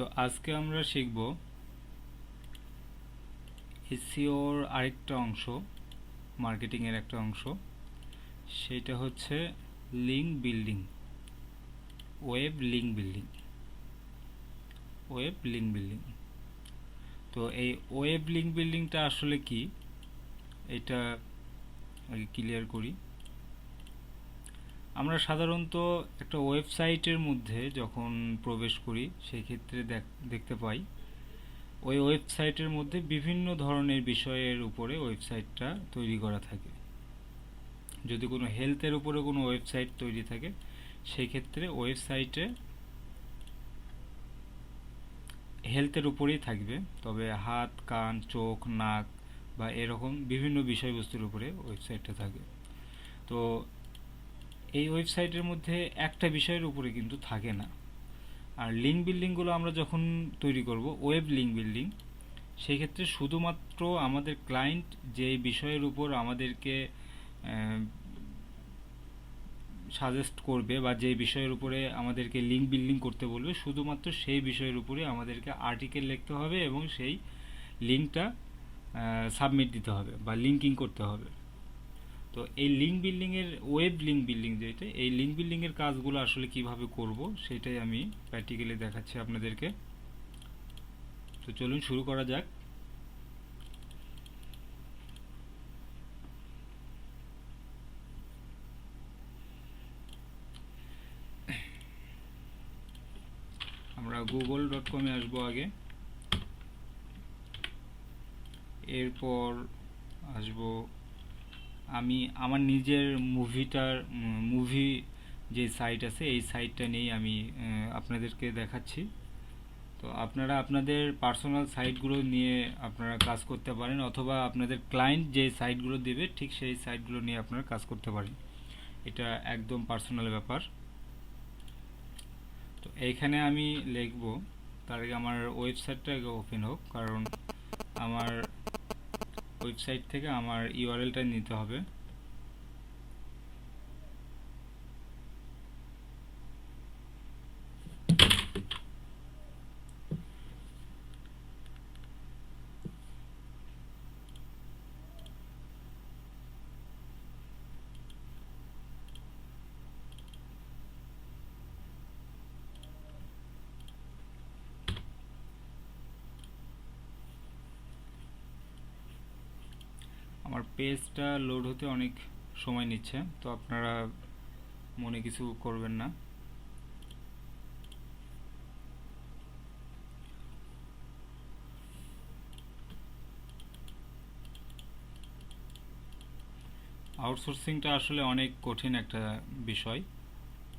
তো আজকে আমরা শিখব এসিওর আরেকটা অংশ, মার্কেটিংয়ের একটা অংশ। সেটা হচ্ছে link building, web link building, web link building. তো এই ওয়েব লিঙ্ক বিল্ডিংটা আসলে কি? এটা আগে ক্লিয়ার করি। আমরা সাধারণত একটা ওয়েবসাইটের মধ্যে যখন প্রবেশ করি সেই ক্ষেত্রে দেখতে পাই। ওই ওয়েবসাইটের মধ্যে বিভিন্ন ধরনের বিষয়ের উপরে ওয়েবসাইটটা তৈরি করা থাকে। যদি কোনো হেলথের উপরে কোনো ওয়েবসাইট তৈরি থাকে সেই ক্ষেত্রে ওয়েবসাইটে হেলথের উপরেই থাকবে। তবে হাত, কান, চোখ, নাক বা এরকম বিভিন্ন বিষয়বস্তুর উপরে ওয়েবসাইটটা থাকে। তো এই ওয়েবসাইটের মধ্যে একটা বিষয়ের উপরে কিন্তু থাকে না। আর লিঙ্ক বিল্ডিংগুলো আমরা যখন তৈরি করব ওয়েব লিঙ্ক বিল্ডিং সেই ক্ষেত্রে শুধুমাত্র আমাদের ক্লায়েন্ট যে বিষয়ের উপর আমাদেরকে সাজেস্ট করবে বা যে বিষয়ের উপরে আমাদেরকে লিঙ্ক বিল্ডিং করতে বলবে, শুধুমাত্র সেই বিষয়ের উপরে আমাদেরকে আর্টিকেল লিখতে হবে এবং সেই লিঙ্কটা সাবমিট দিতে হবে বা লিঙ্কিং করতে হবে। তো এই লিঙ্ক বিল্ডিংয়ের ওয়েব লিঙ্ক বিল্ডিং যেটা, এই লিঙ্ক বিল্ডিংয়ের কাজগুলো আসলে কীভাবে করব সেটাই আমি প্র্যাকটিক্যালি দেখাচ্ছি আপনাদেরকে। তো চলুন শুরু করা যাক। আমরা গুগল ডট কমে আসব আগে। এরপর আসব আমি আমার নিজের মুভিটার মুভি যে সাইট আছে, এই সাইটটা নিয়েই আমি আপনাদেরকে দেখাচ্ছি। তো আপনারা আপনাদের পার্সোনাল সাইটগুলো নিয়ে আপনারা কাজ করতে পারেন, অথবা আপনাদের ক্লায়েন্ট যে সাইটগুলো দেবে, ঠিক সেই সাইটগুলো নিয়ে আপনারা কাজ করতে পারেন। এটা একদম পার্সোনাল ব্যাপার। তো এইখানে আমি লিখব, তার আগে আমার ওয়েবসাইটটা আগে ওপেন হোক, কারণ আমার ওয়েবসাইট থেকে আমার ইউআরএলটা নিতে হবে। আমার পেজটা লোড হতে অনেক সময় নিচ্ছে, তো আপনারা মনে কিছু করবেন না। আউটসোর্সিংটা আসলে অনেক কঠিন একটা বিষয়।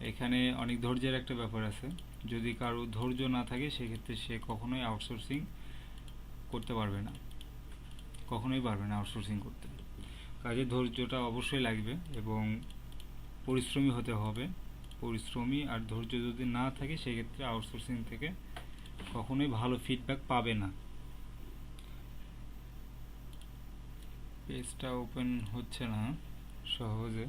এখানে অনেক ধৈর্যের একটা ব্যাপার আছে। যদি কারও ধৈর্য না থাকে, সেক্ষেত্রে সে কখনোই আউটসোর্সিং করতে পারবে না। কখনোই পারবে না আউটসোর্সিং করতে। কাজের ধৈর্যটা অবশ্যই লাগবে এবং পরিশ্রমী হতে হবে। পরিশ্রমী আর ধৈর্য যদি না থাকে, সেক্ষেত্রে আউটসোর্সিং থেকে কখনোই ভালো ফিডব্যাক পাবে না। পেজটা ওপেন হচ্ছে না, সহজে।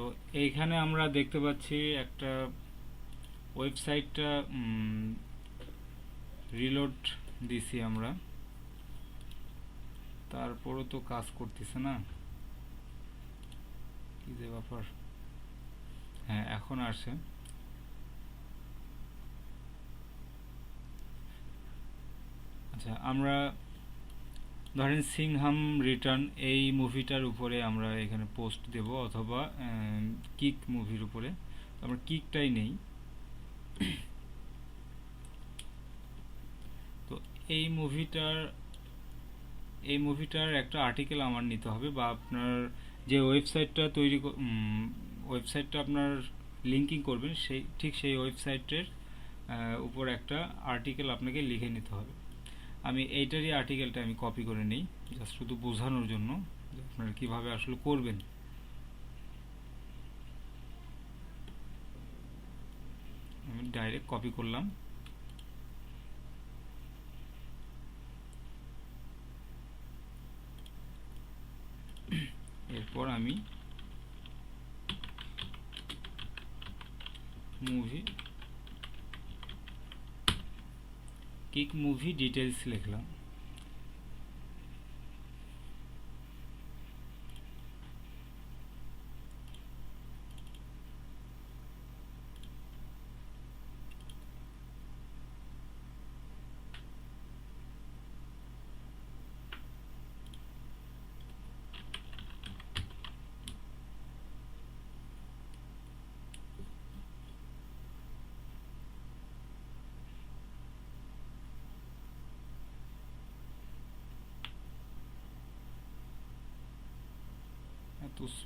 তো এইখানে আমরা দেখতে পাচ্ছি একটা ওয়েবসাইটটা রিলোড দিছি আমরা। তারপরও তো কাজ করতেছে না। কি যে ব্যাপার। হ্যাঁ এখন আসে আচ্ছা আমরা ধরেন সিংহাম রিটার্ন এই মুভিটার উপরে আমরা এখানে পোস্ট দেব অথবা কিক মুভির উপরে। আমরা কিকটাই নেই। তো এই মুভিটার এই মুভিটার একটা আর্টিকেল আমার নিতে হবে বা আপনার যে ওয়েবসাইটটা তৈরি ওয়েবসাইটটা আপনার লিঙ্কিং করবেন, সেই, ঠিক সেই ওয়েবসাইটের উপর একটা আর্টিকেল আপনাকে লিখে নিতে হবে। আমি এইটারই আর্টিকেলটা আমি কপি করে নিই জাস্ট শুধু বোঝানোর জন্য আপনারা কীভাবে আসলে করবেন। আমি ডাইরেক্ট কপি করলাম। এরপর আমি মুভি কিক মুভি ডিটেলস লিখলাম?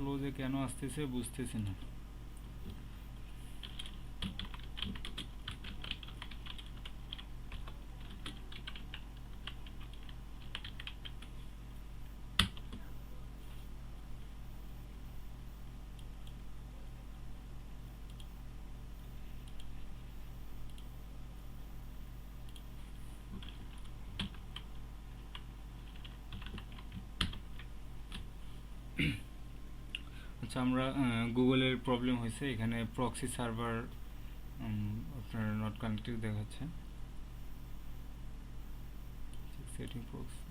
স্লো যে কেন আসতেছে বুঝতেছি না। আচ্ছা আমরা গুগলের প্রবলেম হয়েছে। এখানে প্রক্সি সার্ভার আপনার নট কানেক্টেড দেখাচ্ছে। সেটিং প্রক্সি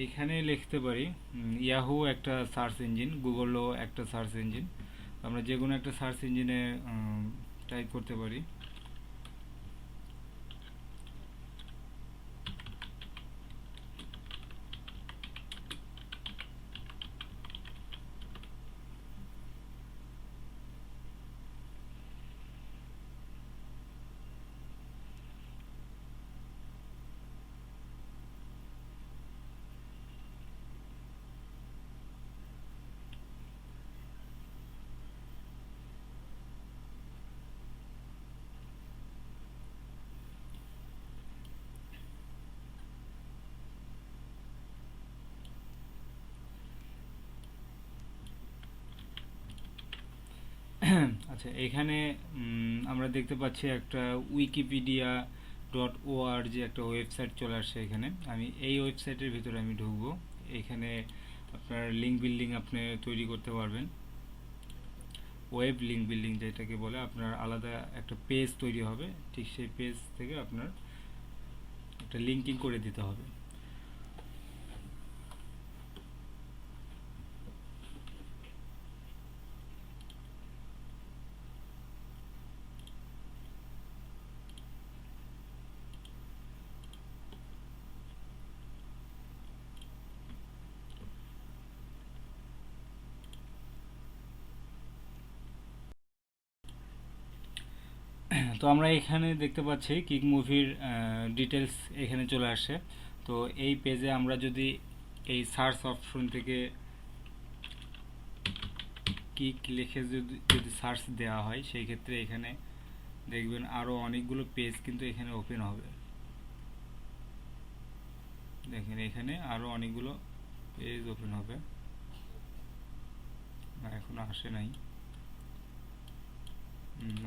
এইখানে লিখতে পারি ইয়াহু একটা সার্চ ইঞ্জিন গুগলও একটা সার্চ ইঞ্জিন আমরা যে কোনো একটা সার্চ ইঞ্জিনে টাইপ করতে পারি। আচ্ছা এখানে আমরা দেখতে পাচ্ছি একটা উইকিপিডিয়া ডট যে একটা ওয়েবসাইট চলে আসছে এখানে। আমি এই ওয়েবসাইটের ভিতরে আমি ঢুকবো। এখানে আপনার লিঙ্ক বিল্ডিং আপনি তৈরি করতে পারবেন। ওয়েব লিঙ্ক বিল্ডিং যেটাকে বলে, আপনার আলাদা একটা পেজ তৈরি হবে। ঠিক সেই পেজ থেকে আপনার একটা লিঙ্কিং করে দিতে হবে। তো আমরা এখানে দেখতে পাচ্ছি কিক মুভির ডিটেলস এখানে চলে আসে। তো এই পেজে আমরা যদি এই সার্চ অপশন থেকে কিক লিখে যদি যদি সার্চ দেওয়া হয়, সেই ক্ষেত্রে এখানে দেখবেন আরও অনেকগুলো পেজ কিন্তু এখানে ওপেন হবে। দেখেন এখানে আরও অনেকগুলো পেজ ওপেন হবে। এখনও আসে নাই।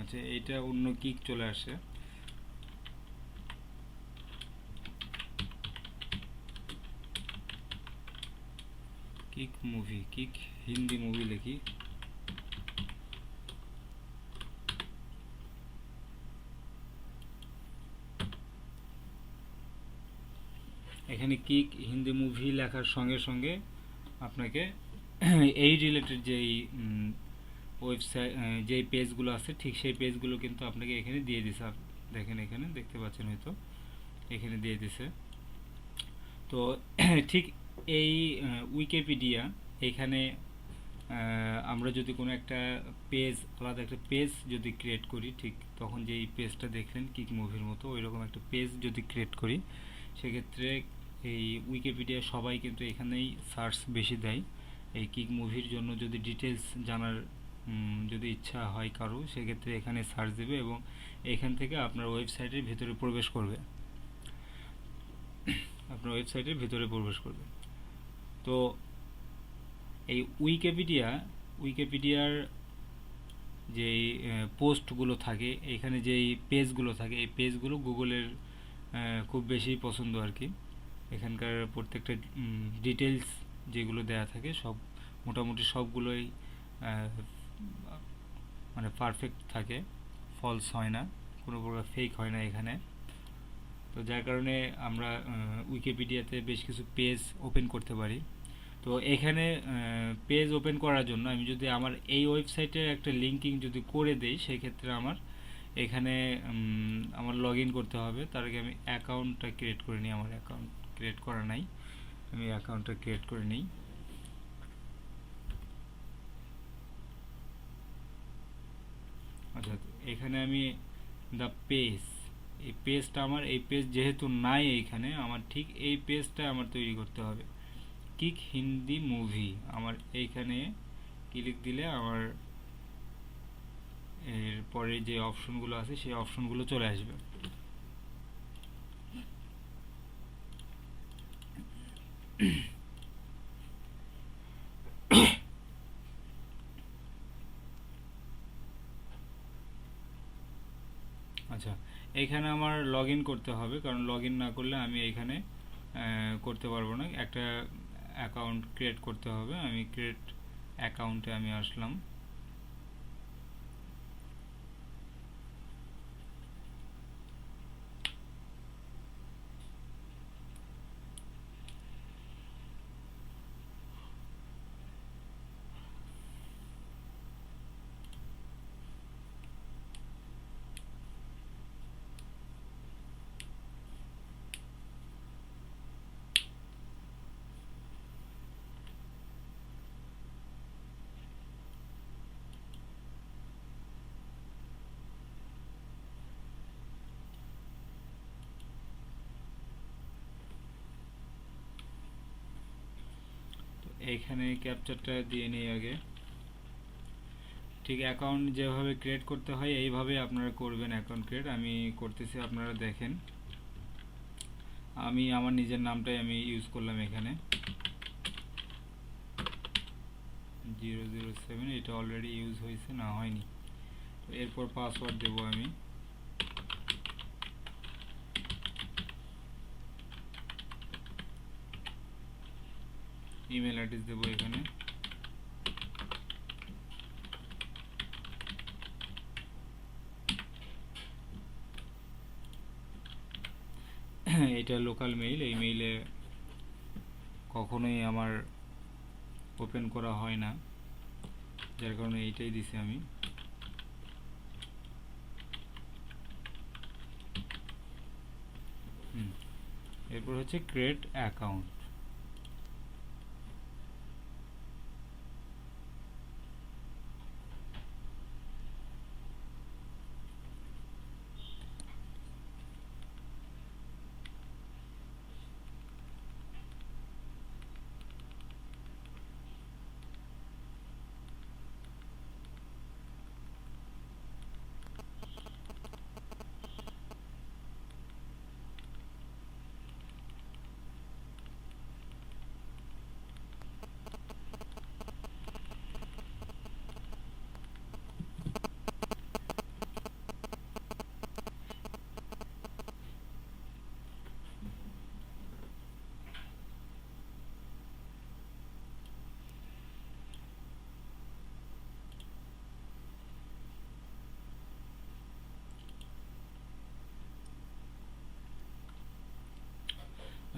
আচ্ছা এইটা অন্য কিক চলে আসে। Kick movie kick Hindi movie লিখি। এখানে কিক হিন্দি মুভি লেখার সঙ্গে সঙ্গে আপনাকে এই রিলেটেড যেই ওয়েবসাইট যেই পেজগুলো আছে, ঠিক সেই পেজগুলো কিন্তু আপনাকে এখানে দিয়ে দিছে। দেখেন এখানে, দেখতে পাচ্ছেন হয়তো? এখানে দিয়ে দিছে। তো ঠিক এই উইকিপিডিয়া এখানে আমরা যদি কোনো একটা পেজ আলাদা একটা পেজ যদি ক্রিয়েট করি, ঠিক তখন যে এই পেজটা দেখলেন কিক মুভির মতো ওই রকম একটা পেজ যদি ক্রিয়েট করি, সেক্ষেত্রে এই উইকিপিডিয়া সবাই কিন্তু এখানেই সার্চ বেশি দেয়। এই কিক মুভির জন্য যদি ডিটেলস জানার যদি ইচ্ছা হয় কারও, সেক্ষেত্রে এখানে সার্চ দেবে এবং এখান থেকে আপনার ওয়েবসাইটের ভিতরে প্রবেশ করবে। আপনার ওয়েবসাইটের ভিতরে প্রবেশ করবে। তো এই উইকিপিডিয়া উইকিপিডিয়ার যে পোস্টগুলো থাকে, এখানে যেই পেজগুলো থাকে, এই পেজগুলো গুগলের খুব বেশি পছন্দ আর কি। এখানকার প্রত্যেকটা ডিটেলস যেগুলো দেয়া থাকে, সব, মোটামুটি সবগুলোই মানে পারফেক্ট থাকে। ফলস হয় না, কোনো প্রকার ফেক হয় না এখানে। তো যার কারণে আমরা উইকিপিডিয়াতে বেশ কিছু পেজ ওপেন করতে পারি। তো এখানে পেজ ওপেন করার জন্য আমি যদি আমার এই ওয়েবসাইটের একটা লিঙ্কিং যদি করে দেই, সেক্ষেত্রে আমার এখানে আমার লগ করতে হবে। তার আগে আমি অ্যাকাউন্টটা ক্রিয়েট করে নিই। আমার অ্যাকাউন্ট ক্রিয়েট করা নাই। আমি অ্যাকাউন্টটা ক্রিয়েট করে নিই। আচ্ছা এখানে আমি দ্য পেজ এই পেজটা আমার, এই পেজ যেহেতু নাই এইখানে, আমার ঠিক এই পেজটা আমার তৈরি করতে হবে। কিক হিন্দি মুভি আমার এইখানে ক্লিক দিলে আমার এর পরে যে অপশনগুলো আছে, সেই অপশনগুলো চলে আসবে। আচ্ছা এইখানে আমার লগ করতে হবে, কারণ লগ না করলে আমি এখানে করতে পারব না। একটা অ্যাকাউন্ট ক্রিয়েট করতে হবে। আমি ক্রিয়েট অ্যাকাউন্টে আমি আসলাম তো এইখানে ক্যাপচারটা দিয়ে নিই আগে। ঠিক অ্যাকাউন্ট যেভাবে ক্রিয়েট করতে হয়, এইভাবে আপনারা করবেন অ্যাকাউন্ট ক্রিয়েট আমি করতেছি, আপনারা দেখেন। আমি আমার নিজের নামটাই আমি ইউজ করলাম এখানে। জিরো জিরো সেভেন এটা অলরেডি ইউজ হয়েছে, না হয়নি। এরপর পাসওয়ার্ড দেবো আমি। ইমেল অ্যাড্রেস দেবো এখানে। এটা লোকাল মেইল এই মেইলে কখনোই আমার ওপেন করা হয় না, যার কারণে এইটাই দিছি আমি। এরপর হচ্ছে ক্রিয়েট অ্যাকাউন্ট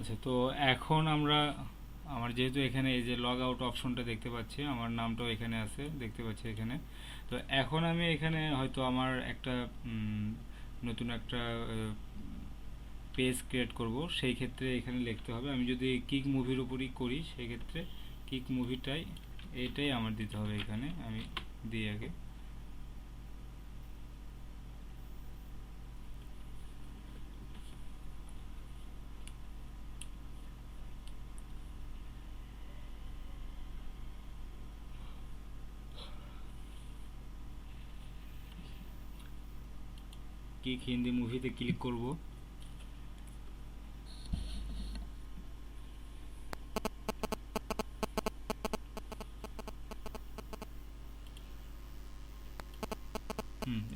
আচ্ছা তো এখন আমরা, আমার যেহেতু এখানে এই যে লগ আউট অপশনটা দেখতে পাচ্ছি, আমার নামটাও এখানে আছে, দেখতে পাচ্ছি এখানে। তো এখন আমি এখানে হয়তো আমার একটা নতুন একটা পেজ ক্রিয়েট করব। সেই ক্ষেত্রে এখানে লিখতে হবে। আমি যদি কিক মুভির উপরই করি, সেই ক্ষেত্রে কিক মুভিটাই এটাই আমার দিতে হবে এখানে, আমি দিই আগে। কিক হিন্দি মুভিতে ক্লিক করব?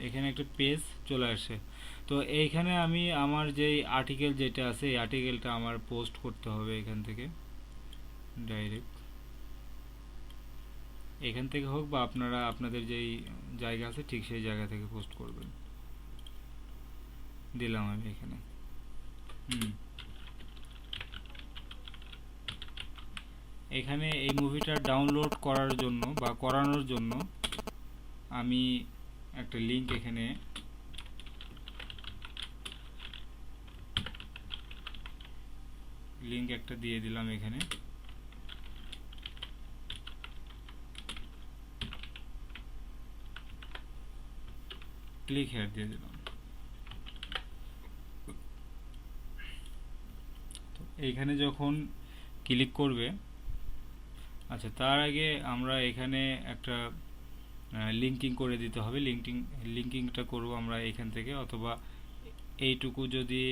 এখানে একটা পেজ চলে আসে। তো এইখানে আমি আমার যেই আর্টিকেল যেটা আছে, এই আর্টিকেলটা আমার পোস্ট করতে হবে এখান থেকে। ডাইরেক্ট এখান থেকে হোক বা আপনারা, আপনাদের যেই জায়গা আছে, ঠিক সেই জায়গা থেকে পোস্ট করবেন। দিলাম আমি এখানে। হুম। এখানে এই মুভিটা ডাউনলোড করার জন্য বা করানোর জন্য আমি একটা লিংক এখানে লিংক একটা দিয়ে দিলাম এখানে। ক্লিক হেয়ার দিয়ে দিলাম তো এইখানে যখন ক্লিক করবে আচ্ছা তার আগে আমরা এখানে একটা লিঙ্কিং করে দিতে হবে। লিঙ্কিং লিঙ্কিংটা করব আমরা এখান থেকে, অথবা এইটুকু যদি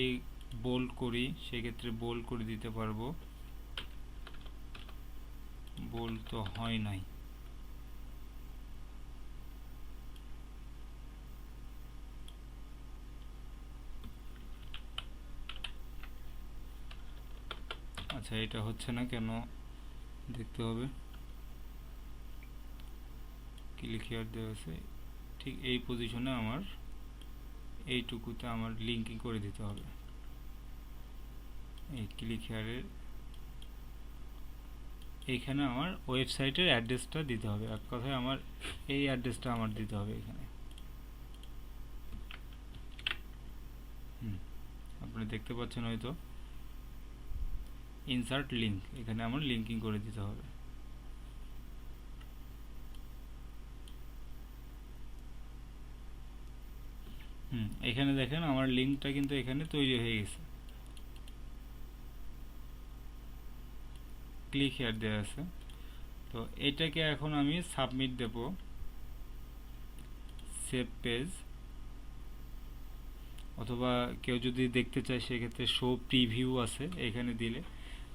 বোল্ড করি, সেক্ষেত্রে বোল্ড করে দিতে পারব। বোল্ড তো হয় নাই। আচ্ছা এটা হচ্ছে না কেন? দেখতে হবে। ক্লিক হেয়ার দেওয়া আছে। ঠিক এই পজিশনে আমার এইটুকুতে আমার লিঙ্কিং করে দিতে হবে। এই ক্লিক হেয়ারের এইখানে আমার ওয়েবসাইটের অ্যাড্রেসটা দিতে হবে। এক কথায় আমার এই অ্যাড্রেসটা আমার দিতে হবে এখানে। হুম, আপনি দেখতে পাচ্ছেন হয়তো? ইনসার্ট লিঙ্ক এখানে আমার লিঙ্কিং করে দিতে হবে। হুম, এখানে দেখেন আমার লিঙ্কটা কিন্তু এখানে তৈরি হয়ে গেছে। ক্লিক হেয়ার দেওয়া আছে। তো এটাকে এখন আমি সাবমিট দেব। সেভ পেজ অথবা কেউ যদি দেখতে চায়, সেক্ষেত্রে শো প্রিভিউ আছে এখানে দিলে।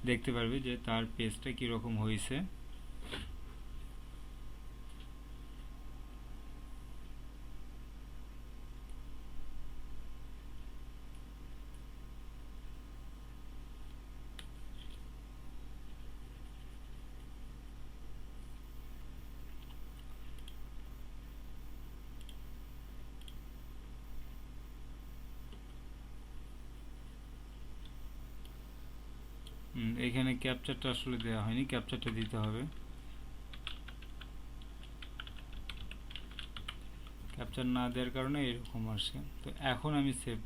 দেখতে পারবে যে তার পেজটা কীরকম হয়েছে। এখানে ক্যাপচারটা আসলে দেওয়া হয়নি ক্যাপচারটা দিতে হবে। ক্যাপচার না দেওয়ার কারণে এরকম আসছে। তো এখন আমি সেভ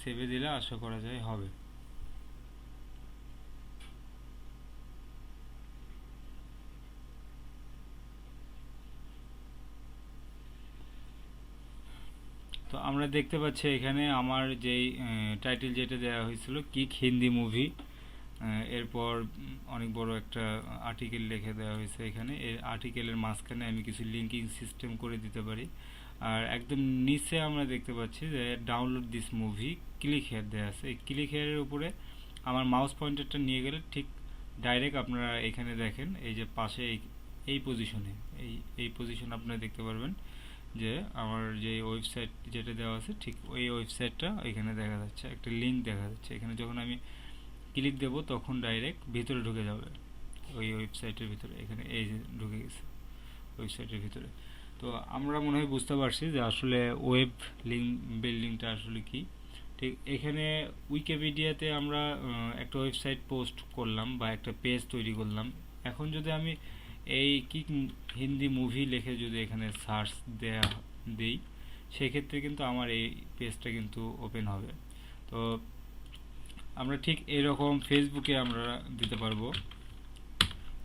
সেভে দিলে আশা করা যায় হবে। তো আমরা দেখতে পাচ্ছি এখানে আমার যেই টাইটেল যেটা দেওয়া হয়েছিল, কিক হিন্দি মুভি এরপর অনেক বড় একটা আর্টিকেল লিখে দেওয়া হয়েছে এখানে। এই আর্টিকেলের মাঝখানে আমি কিছু লিঙ্কিং সিস্টেম করে দিতে পারি। আর একদম নিচে আমরা দেখতে পাচ্ছি যে download this movie click here দেওয়া আছে। এই ক্লিক হেয়ারের উপরে আমার মাউস পয়েন্টারটা নিয়ে গেলে ঠিক ডাইরেক্ট আপনারা এখানে দেখেন, এই যে পাশে এই এই পজিশনে এই এই পজিশন আপনারা দেখতে পারবেন যে, আমার যে ওয়েবসাইট যেটা দেওয়া আছে, ঠিক ওই ওয়েবসাইটটা এখানে দেখা যাচ্ছে। একটা লিঙ্ক দেখা যাচ্ছে। এখানে যখন আমি ক্লিক দেব, তখন ডাইরেক্ট ভিতরে ঢুকে যাবে। ওই ওয়েবসাইটের ভিতরে, এখানে এই যে ঢুকে গেছে ওয়েবসাইটের ভিতরে। তো আমরা মনে হয় বুঝতে পারছি যে আসলে ওয়েব লিঙ্ক বিল্ডিংটা আসলে কি। ঠিক, এখানে উইকিপিডিয়াতে আমরা একটা ওয়েবসাইট পোস্ট করলাম বা একটা পেজ তৈরি করলাম। এখন যদি আমি এই কি হিন্দি মুভি লিখে যদি এখানে সার্চ দেয়া দেই, সেক্ষেত্রে কিন্তু আমার এই পেজটা কিন্তু ওপেন হবে। তো আমরা ঠিক এরকম ফেসবুকে আমরা দিতে পারব।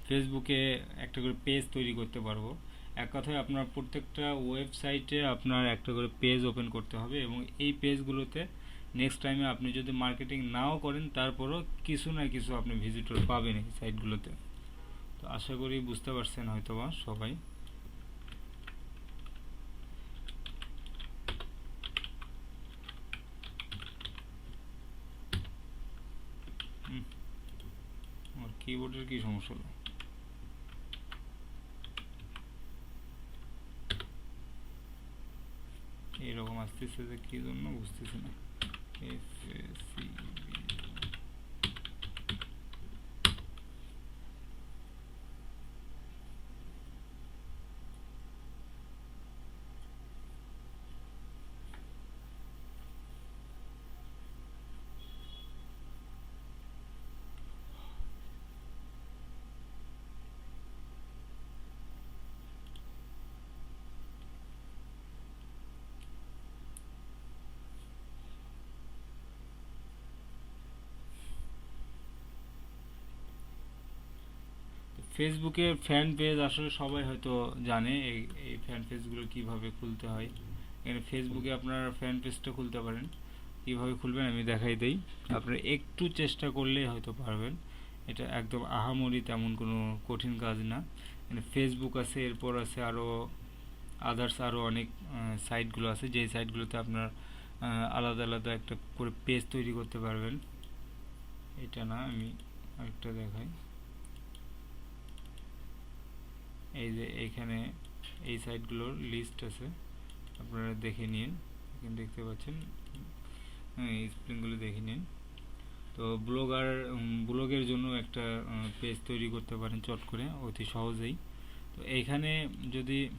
ফেসবুকে একটা করে পেজ তৈরি করতে পারব। এক কথায় আপনার প্রত্যেকটা ওয়েবসাইটে আপনার একটা করে পেজ ওপেন করতে হবে এবং এই পেজগুলোতে নেক্সট টাইমে আপনি যদি মার্কেটিং নাও করেন, তারপরও কিছু না কিছু আপনি ভিজিটর পাবেন এই সাইটগুলোতে তো আশা করি বুঝতে পারছেন হয়তোবা সবাই হুম, আমার কিবোর্ডের কি সমস্যা হলো এরকম আসতেছে যে কি জন্য বুঝতেছি না এফ সি ফেসবুকে ফ্যান পেজ আসলে সবাই হয়তো জানে এই এই ফ্যান পেজগুলো কীভাবে খুলতে হয়। এখানে ফেসবুকে আপনারা ফ্যান পেজটা খুলতে পারেন। কীভাবে খুলবেন আমি দেখাই দেই। আপনারা একটু চেষ্টা করলেই হয়তো পারবেন। এটা একদম আহামরি তেমন কোনো কঠিন কাজ না। এখানে ফেসবুক আছে, এরপর আছে আরও আদার্স আরও অনেক সাইটগুলো আছে। যেই সাইটগুলোতে আপনার আলাদা আলাদা একটা করে পেজ তৈরি করতে পারবেন। এটা না, আমি আরেকটা দেখাই। এই যে এইখানে এই সাইটগুলোর লিস্ট আছে। আপনারা দেখে নিন। এখানে দেখতে পাচ্ছেন হ্যাঁ স্প্রিংগুলো দেখে নিন। তো ব্লগার ব্লগের জন্য একটা পেজ তৈরি করতে পারেন চট করে, অতি সহজেই। তো এইখানে যদি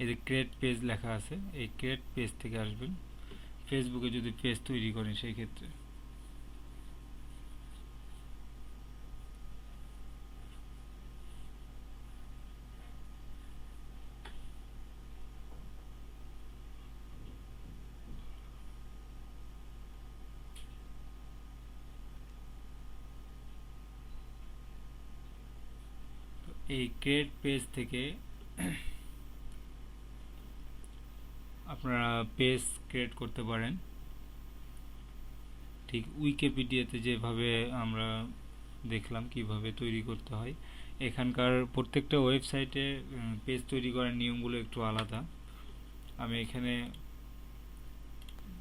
এই যে ক্রিয়েট পেজ লেখা আছে, এই ক্রিয়েট পেজ থেকে আসবেন। ফেসবুকে যদি পেজ তৈরি করেন, সেই ক্ষেত্রে। এই ক্রিয়েট পেজ থেকে আপনারা পেজ ক্রিয়েট করতে পারেন। ঠিক উইকিপিডিয়াতে যেভাবে আমরা দেখলাম কীভাবে তৈরি করতে হয়। এখানকার প্রত্যেকটা ওয়েবসাইটে পেজ তৈরি করার নিয়মগুলো একটু আলাদা। আমি এখানে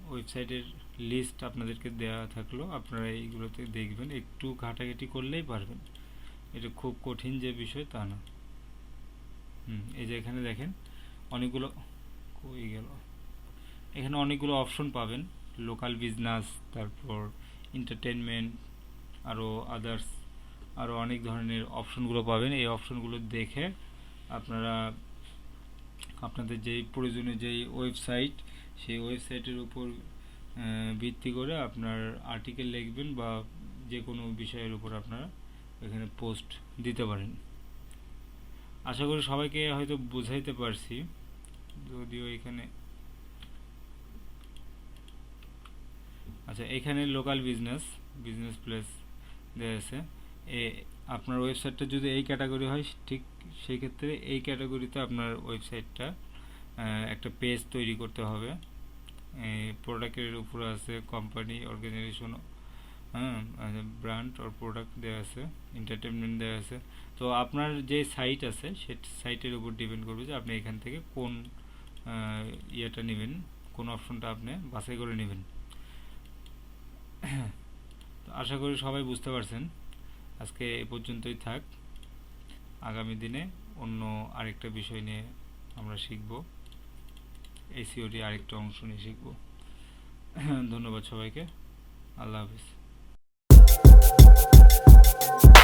ওয়েবসাইটের লিস্ট আপনাদেরকে দেওয়া থাকল। আপনারা এইগুলোতে দেখবেন। একটু ঘাটাঘাটি করলেই পারবেন। এটা খুব কঠিন যে বিষয়, তা না। হুম, এই যে এখানে দেখেন, অনেকগুলো কই গেল? এখানে অনেকগুলো অপশন পাবেন। লোকাল বিজনেস তারপর এন্টারটেনমেন্ট আরও আদার্স আরও অনেক ধরনের অপশনগুলো পাবেন। এই অপশনগুলো দেখে আপনারা, আপনাদের যেই প্রয়োজনীয় যেই ওয়েবসাইট সেই ওয়েবসাইটের উপর ভিত্তি করে আপনার আর্টিকেল লিখবেন বা যে কোনো বিষয়ের উপর আপনারা এখানে পোস্ট দিতে পারেন। আশা করি সবাইকে হয়তো বুঝাইতে পারছি। যদিও এখানে আচ্ছা এখানে লোকাল বিজনেস বিজনেস প্লেস দেওয়া আছে। এ, আপনার ওয়েবসাইটটা যদি এই ক্যাটাগরি হয়, ঠিক সেই ক্ষেত্রে এই ক্যাটাগরিতে আপনার ওয়েবসাইটটা একটা পেজ তৈরি করতে হবে। প্রোডাক্টের উপরে আছে কোম্পানি অর্গানাইজেশন হ্যাঁ ব্র্যান্ড আর প্রোডাক্ট দেওয়া আছে এন্টারটেনমেন্ট দেওয়া আছে। তো আপনার যে সাইট আছে, সে সাইটের উপর ডিপেন্ড করবে যে আপনি এখান থেকে কোন ইয়েটা নেবেন, কোন অপশনটা আপনি বাছাই করে নেবেন। তো আশা করি সবাই বুঝতে পারছেন। আজকে এ পর্যন্তই থাক। আগামী দিনে অন্য আরেকটা বিষয় নিয়ে আমরা শিখব। এসিওটি আরেকটা অংশ নিয়ে শিখব। ধন্যবাদ সবাইকে। আল্লাহ হাফিজ।